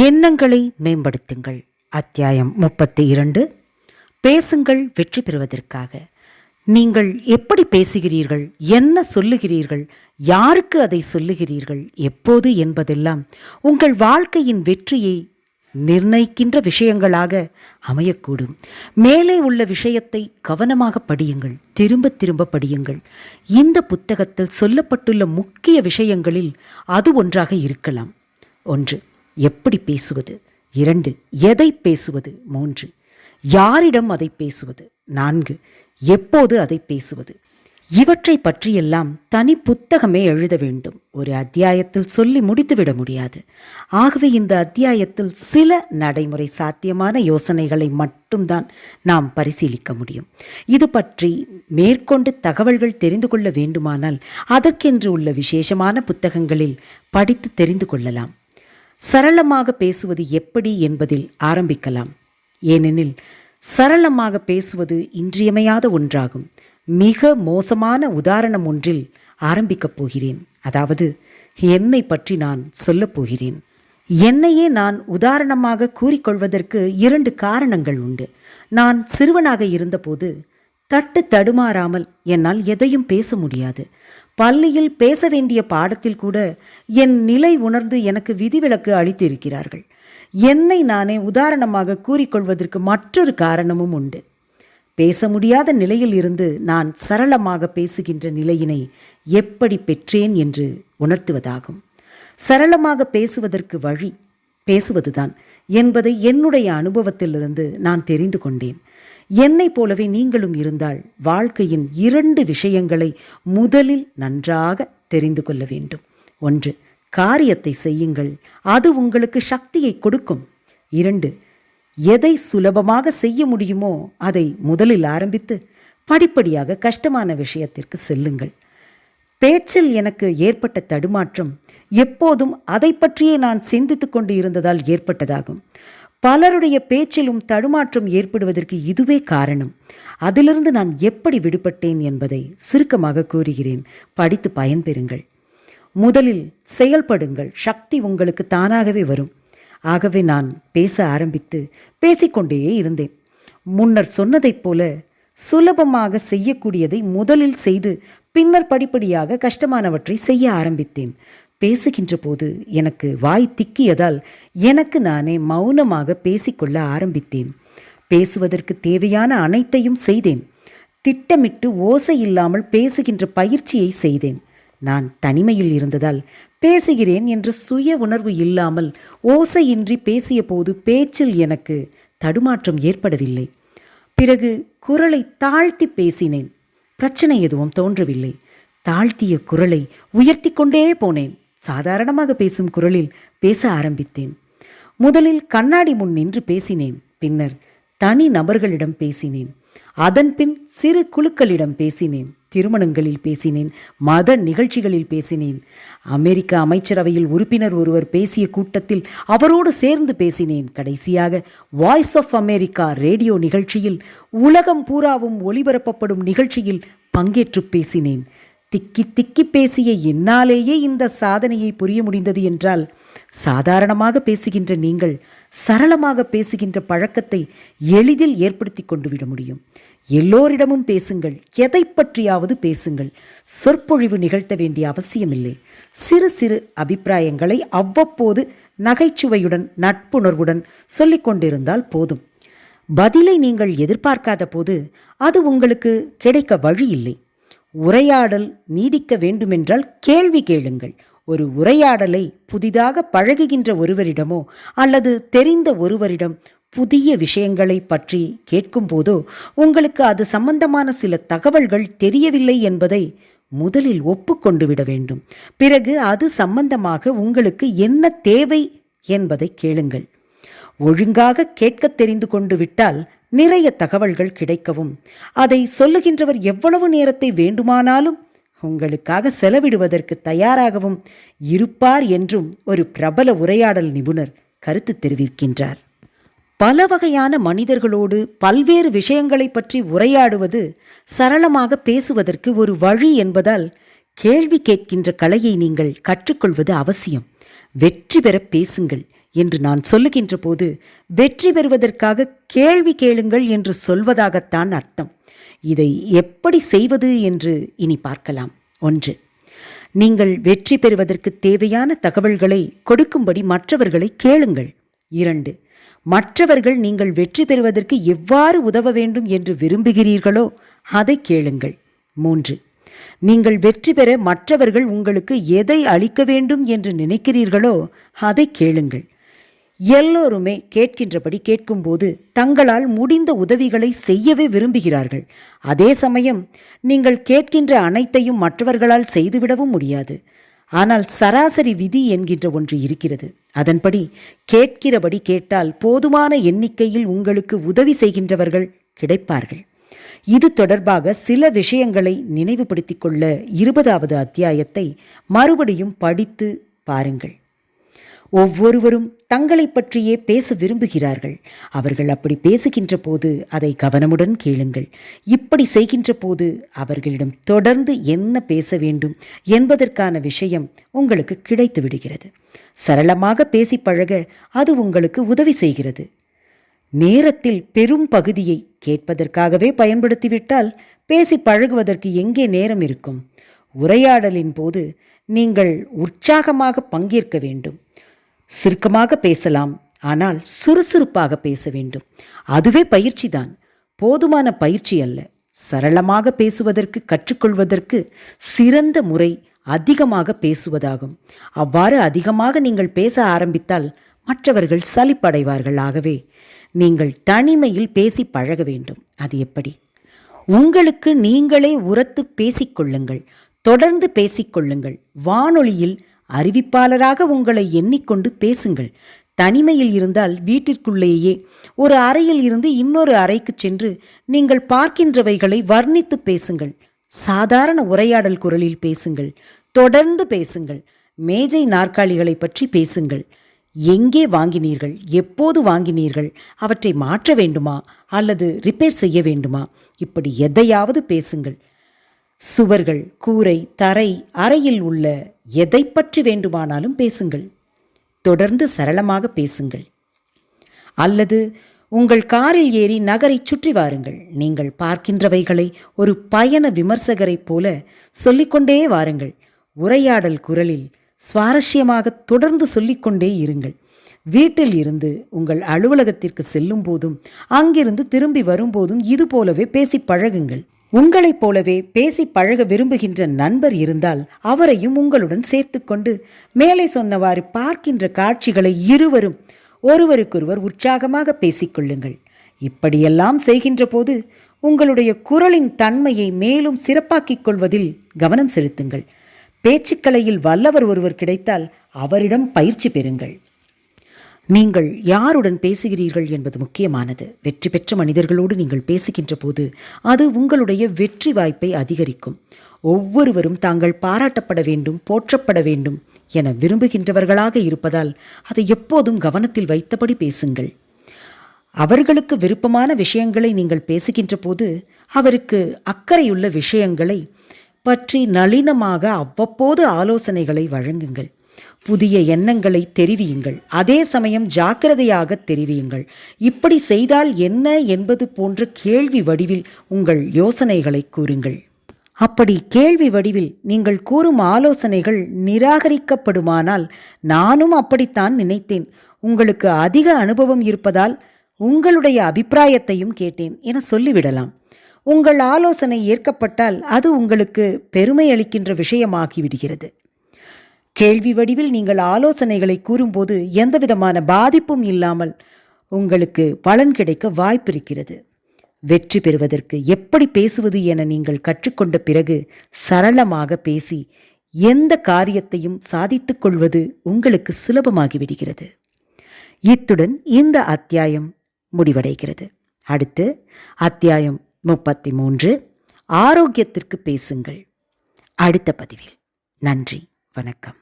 எண்ணங்களை மேம்படுத்துங்கள். அத்தியாயம் முப்பத்தி இரண்டு. பேசுங்கள் வெற்றி பெறுவதற்காக. நீங்கள் எப்படி பேசுகிறீர்கள்? என்ன சொல்லுகிறீர்கள்? யாருக்கு அதை சொல்லுகிறீர்கள்? எப்போது என்பதெல்லாம் உங்கள் வாழ்க்கையின் வெற்றியை நிர்ணயிக்கின்ற விஷயங்களாக அமையக்கூடும். மேலே உள்ள விஷயத்தை கவனமாக படியுங்கள். திரும்ப திரும்ப படியுங்கள். இந்த புத்தகத்தில் சொல்லப்பட்டுள்ள முக்கிய விஷயங்களில் அது ஒன்றாக இருக்கலாம். ஒன்று எப்படி பேசுவது? இரண்டு எதை பேசுவது? மூன்று யாரிடம் அதை பேசுவது? நான்கு எப்போது அதை பேசுவது? இவற்றை பற்றியெல்லாம் தனி புத்தகமே எழுத வேண்டும். ஒரு அத்தியாயத்தில் சொல்லி முடித்துவிட முடியாது. ஆகவே இந்த அத்தியாயத்தில் சில நடைமுறை சாத்தியமான யோசனைகளை மட்டும்தான் நாம் பரிசீலிக்க முடியும். இது பற்றி மேற்கொண்டு தகவல்கள் தெரிந்து கொள்ள வேண்டுமானால் அதற்கென்று உள்ள விசேஷமான புத்தகங்களில் படித்து தெரிந்து கொள்ளலாம். சரளமாக பேசுவது எப்படி என்பதில் ஆரம்பிக்கலாம். ஏனெனில் சரளமாக பேசுவது இன்றியமையாத ஒன்றாகும். மிக மோசமான உதாரணம் ஒன்றில் ஆரம்பிக்கப் போகிறேன். அதாவது என்னை பற்றி நான் சொல்லப் போகிறேன். என்னையே நான் உதாரணமாக கூறிக்கொள்வதற்கு இரண்டு காரணங்கள் உண்டு. நான் சிறுவனாக இருந்தபோது தட்டு தடுமாறாமல் என்னால் எதையும் பேச முடியாது. பள்ளியில் பேச வேண்டிய பாடத்தில் கூட என் நிலை உணர்ந்து எனக்கு விதிவிலக்கு அளித்திருக்கிறார்கள். என்னை நானே உதாரணமாக கூறிக்கொள்வதற்கு மற்றொரு காரணமும் உண்டு. பேச முடியாத நிலையில் இருந்து நான் சரளமாக பேசுகின்ற நிலையினை எப்படி பெற்றேன் என்று உணர்த்துவதாகும். சரளமாக பேசுவதற்கு வழி பேசுவதுதான் என்பதை என்னுடைய அனுபவத்திலிருந்து நான் தெரிந்து கொண்டேன். என்னை போலவே நீங்களும் இருந்தால் வாழ்க்கையின் இரண்டு விஷயங்களை முதலில் நன்றாக தெரிந்து கொள்ள வேண்டும். ஒன்று காரியத்தை செய்யுங்கள். அது உங்களுக்கு சக்தியை கொடுக்கும். இரண்டு எதை சுலபமாக செய்ய முடியுமோ அதை முதலில் ஆரம்பித்து படிப்படியாக கஷ்டமான விஷயத்திற்கு செல்லுங்கள். பேச்சில் எனக்கு ஏற்பட்ட தடுமாற்றம் எப்போதும் அதை பற்றியே நான் சிந்தித்துக் கொண்டு இருந்ததால் ஏற்பட்டதாகும். பலருடைய பேச்சிலும் தடுமாற்றம் ஏற்படுவதற்கு இதுவே காரணம். அதிலிருந்து நான் எப்படி விடுபட்டேன் என்பதை சுருக்கமாக கூறுகிறேன். படித்து பயன்பெறுங்கள். முதலில் செயல்படுங்கள். சக்தி உங்களுக்கு தானாகவே வரும். ஆகவே நான் பேச ஆரம்பித்து பேசிக்கொண்டே இருந்தேன். முன்னர் சொன்னதைப் போல சுலபமாக செய்யக்கூடியதை முதலில் செய்து பின்னர் படிப்படியாக கஷ்டமானவற்றை செய்ய ஆரம்பித்தேன். பேசுகின்ற போது எனக்கு வாய் திக்கியதால் எனக்கு நானே மௌனமாக பேசிக்கொள்ள ஆரம்பித்தேன். பேசுவதற்கு தேவையான அனைத்தையும் செய்தேன். திட்டமிட்டு ஓசை இல்லாமல் பேசுகின்ற பயிற்சியை செய்தேன். நான் தனிமையில் இருந்ததால் பேசுகிறேன் என்ற சுய உணர்வு இல்லாமல் ஓசையின்றி பேசிய போது பேச்சில் எனக்கு தடுமாற்றம் ஏற்படவில்லை. பிறகு குரலை தாழ்த்தி பேசினேன். பிரச்சனை எதுவும் தோன்றவில்லை. தாழ்த்திய குரலை உயர்த்தி கொண்டே போனேன். சாதாரணமாக பேசும் குரலில் பேச ஆரம்பித்தேன். முதலில் கண்ணாடி முன் நின்று பேசினேன் பின்னர் தனி நபர்களிடம் பேசினேன். அதன்பின் சிறு குழுக்களிடம் பேசினேன் திருமணங்களில் பேசினேன் மத நிகழ்ச்சிகளில் பேசினேன். அமெரிக்க அமைச்சரவையில் உறுப்பினர் ஒருவர் பேசிய கூட்டத்தில் அவரோடு சேர்ந்து பேசினேன். கடைசியாக வாய்ஸ் ஆஃப் அமெரிக்கா ரேடியோ நிகழ்ச்சியில் உலகம் பூராவும் ஒளிபரப்பப்படும் நிகழ்ச்சியில் பங்கேற்று பேசினேன். திக்கி திக்கி பேசிய என்னாலேயே இந்த சாதனையை புரிய முடிந்தது என்றால் சாதாரணமாக பேசுகின்ற நீங்கள் சரளமாக பேசுகின்ற பழக்கத்தை எளிதில் ஏற்படுத்தி கொண்டு விட முடியும். எல்லோரிடமும் பேசுங்கள் எதை பற்றியாவது பேசுங்கள். சொற்பொழிவு நிகழ்த்த வேண்டிய அவசியமில்லை. சிறு சிறு அபிப்பிராயங்களை அவ்வப்போது நகைச்சுவையுடன் நட்புணர்வுடன் சொல்லிக்கொண்டிருந்தால் போதும். பதிலை நீங்கள் எதிர்பார்க்காத போது அது உங்களுக்கு கிடைக்க வழி இல்லை. உரையாடல் நீடிக்க வேண்டுமென்றால் கேள்வி கேளுங்கள். ஒரு உரையாடலை புதிதாக பழகுகின்ற ஒருவரிடமோ அல்லது தெரிந்த ஒருவரிடம் புதிய விஷயங்களை பற்றி கேட்கும்போதோ உங்களுக்கு அது சம்பந்தமான சில தகவல்கள் தெரியவில்லை என்பதை முதலில் ஒப்புக்கொண்டு விட வேண்டும். பிறகு அது சம்பந்தமாக உங்களுக்கு என்ன தேவை என்பதை கேளுங்கள். ஒழுங்காக கேட்க தெரிந்து கொண்டு விட்டால் நிறைய தகவல்கள் கிடைக்கவும் அதை சொல்லுகின்றவர் எவ்வளவு நேரத்தை வேண்டுமானாலும் உங்களுக்காக செலவிடுவதற்கு தயாராகவும் இருப்பார் என்றும் ஒரு பிரபல உரையாடல் நிபுணர் கருத்து தெரிவிக்கின்றார். பல வகையான மனிதர்களோடு பல்வேறு விஷயங்களை பற்றி உரையாடுவது சரளமாக பேசுவதற்கு ஒரு வழி என்பதால் கேள்வி கேட்கின்ற கலையை நீங்கள் கற்றுக்கொள்வது அவசியம். வெற்றி பெற பேசுங்கள். என்று நான் சொல்லுகின்ற போது வெற்றி பெறுவதற்காக கேள்வி கேளுங்கள் என்று சொல்வதாகத்தான் அர்த்தம். இதை எப்படி செய்வது என்று இனி பார்க்கலாம். ஒன்று நீங்கள் வெற்றி பெறுவதற்கு தேவையான தகவல்களை கொடுக்கும்படி மற்றவர்களை கேளுங்கள். இரண்டு மற்றவர்கள் நீங்கள் வெற்றி பெறுவதற்கு எவ்வாறு உதவ வேண்டும் என்று விரும்புகிறீர்களோ அதை கேளுங்கள். மூன்று நீங்கள் வெற்றி பெற மற்றவர்கள் உங்களுக்கு எதை அளிக்க வேண்டும் என்று நினைக்கிறீர்களோ அதை கேளுங்கள். எல்லோருமே கேட்கின்றபடி கேட்கும்போது தங்களால் முடிந்த உதவிகளை செய்யவே விரும்புகிறார்கள். அதே சமயம் நீங்கள் கேட்கின்ற அனைத்தையும் மற்றவர்களால் செய்துவிடவும் முடியாது. ஆனால் சராசரி விதி என்கின்ற ஒன்று இருக்கிறது. அதன்படி கேட்கிறபடி கேட்டால் போதுமான எண்ணிக்கையில் உங்களுக்கு உதவி செய்கின்றவர்கள் கிடைப்பார்கள். இது தொடர்பாக சில விஷயங்களை நினைவுபடுத்திக் கொள்ள இருபதாவது அத்தியாயத்தை மறுபடியும் படித்து பாருங்கள். ஒவ்வொருவரும் தங்களை பற்றியே பேச விரும்புகிறார்கள். அவர்கள் அப்படி பேசுகின்ற போது அதை கவனமுடன் கேளுங்கள். இப்படி செய்கின்ற போது அவர்களிடம் தொடர்ந்து என்ன பேச வேண்டும் என்பதற்கான விஷயம் உங்களுக்கு கிடைத்து விடுகிறது. சரளமாக பேசி பழக அது உங்களுக்கு உதவி செய்கிறது. நேரத்தில் பெரும் பகுதியை கேட்பதற்காகவே பயன்படுத்திவிட்டால் பேசி பழகுவதற்கு எங்கே நேரம் இருக்கும்? உரையாடலின் போது நீங்கள் உற்சாகமாக பங்கேற்க வேண்டும். சுருக்கமாக பேசலாம். ஆனால் சுறுசுறுப்பாக பேச வேண்டும். அதுவே பயிற்சி தான் போதுமான பயிற்சி அல்ல. சரளமாக பேசுவதற்கு கற்றுக்கொள்வதற்கு சிறந்த முறை அதிகமாக பேசுவதாகும். அவ்வாறு அதிகமாக நீங்கள் பேச ஆரம்பித்தால் மற்றவர்கள் சலிப்படைவார்கள் ஆகவே நீங்கள் தனிமையில் பேசி பழக வேண்டும். அது எப்படி? உங்களுக்கு நீங்களே உரத்து பேசிக்கொள்ளுங்கள் தொடர்ந்து பேசிக்கொள்ளுங்கள் வானொலியில் அறிவிப்பாளராக உங்களை எண்ணிக்கொண்டு பேசுங்கள். தனிமையில் இருந்தால் வீட்டிற்குள்ளேயே ஒரு அறையில் இருந்து இன்னொரு அறைக்கு சென்று நீங்கள் பார்க்கின்றவைகளை வர்ணித்து பேசுங்கள். சாதாரண உரையாடல் குரலில் பேசுங்கள். தொடர்ந்து பேசுங்கள். மேஜை நாற்காலிகளை பற்றி பேசுங்கள். எங்கே வாங்கினீர்கள்? எப்போது வாங்கினீர்கள்? அவற்றை மாற்ற வேண்டுமா? அல்லது ரிப்பேர் செய்ய வேண்டுமா? இப்படி எதையாவது பேசுங்கள். சுவர்கள் கூரை தரை அறையில் உள்ள எதை பற்றி வேண்டுமானாலும் பேசுங்கள். தொடர்ந்து சரளமாக பேசுங்கள். அல்லது உங்கள் காரில் ஏறி நகரை சுற்றி வாருங்கள். நீங்கள் பார்க்கின்றவைகளை ஒரு பயண விமர்சகரைப் போல சொல்லிக்கொண்டே வாருங்கள். உரையாடல் குரலில் சுவாரஸ்யமாக தொடர்ந்து சொல்லிக்கொண்டே இருங்கள். வீட்டில் இருந்து உங்கள் அலுவலகத்திற்கு செல்லும் போதும் அங்கிருந்து திரும்பி வரும்போதும் இது போலவே பேசி பழகுங்கள். உங்களைப் போலவே பேசி பழக விரும்புகின்ற நண்பர் இருந்தால் அவரையும் உங்களுடன் சேர்த்துக்கொண்டு மேலே சொன்னவாறு பார்க்கின்ற காட்சிகளை இருவரும் ஒருவருக்கொருவர் உற்சாகமாக பேசிக்கொள்ளுங்கள் இப்படியெல்லாம் செய்கின்ற போது உங்களுடைய குரலின் தன்மையை மேலும் சிறப்பாக்கிக் கொள்வதில் கவனம் செலுத்துங்கள். பேச்சுக்கலையில் வல்லவர் ஒருவர் கிடைத்தால் அவரிடம் பயிற்சி பெறுங்கள். நீங்கள் யாருடன் பேசுகிறீர்கள் என்பது முக்கியமானது. வெற்றி பெற்ற மனிதர்களோடு நீங்கள் பேசுகின்ற போது அது உங்களுடைய வெற்றி வாய்ப்பை அதிகரிக்கும். ஒவ்வொருவரும் தாங்கள் பாராட்டப்பட வேண்டும் போற்றப்பட வேண்டும் என விரும்புகின்றவர்களாக இருப்பதால் அதை எப்போதும் கவனத்தில் வைத்தபடி பேசுங்கள். அவர்களுக்கு விருப்பமான விஷயங்களை நீங்கள் பேசுகின்ற போது அவருக்கு அக்கறையுள்ள விஷயங்களை பற்றி நளினமாக அவ்வப்போது ஆலோசனைகளை வழங்குங்கள். புதிய எண்ணங்களை தெரிவியுங்கள். அதே சமயம் ஜாக்கிரதையாக தெரிவியுங்கள். இப்படி செய்தால் என்ன என்பது போன்ற கேள்வி வடிவில் உங்கள் யோசனைகளை கூறுங்கள். அப்படி கேள்வி வடிவில் நீங்கள் கூறும் ஆலோசனைகள் நிராகரிக்கப்படுமானால் நானும் அப்படித்தான் நினைத்தேன். உங்களுக்கு அதிக அனுபவம் இருப்பதால் உங்களுடைய அபிப்பிராயத்தையும் கேட்டேன் என சொல்லிவிடலாம். உங்கள் ஆலோசனை ஏற்கப்பட்டால் அது உங்களுக்கு பெருமை அளிக்கின்ற விஷயமாகிவிடுகிறது. கேள்வி வடிவில் நீங்கள் ஆலோசனைகளை கூறும்போது எந்தவிதமான பாதிப்பும் இல்லாமல் உங்களுக்கு பலன் கிடைக்க வாய்ப்பிருக்கிறது. வெற்றி பெறுவதற்கு எப்படி பேசுவது என நீங்கள் கற்றுக்கொண்ட பிறகு சரளமாக பேசி எந்த காரியத்தையும் சாதித்துக் கொள்வது உங்களுக்கு சுலபமாகிவிடுகிறது. இத்துடன் இந்த அத்தியாயம் முடிவடைகிறது. அடுத்து அத்தியாயம் முப்பத்தி மூன்று ஆரோக்கியத்திற்கு பேசுங்கள். அடுத்த பதிவில். நன்றி வணக்கம்.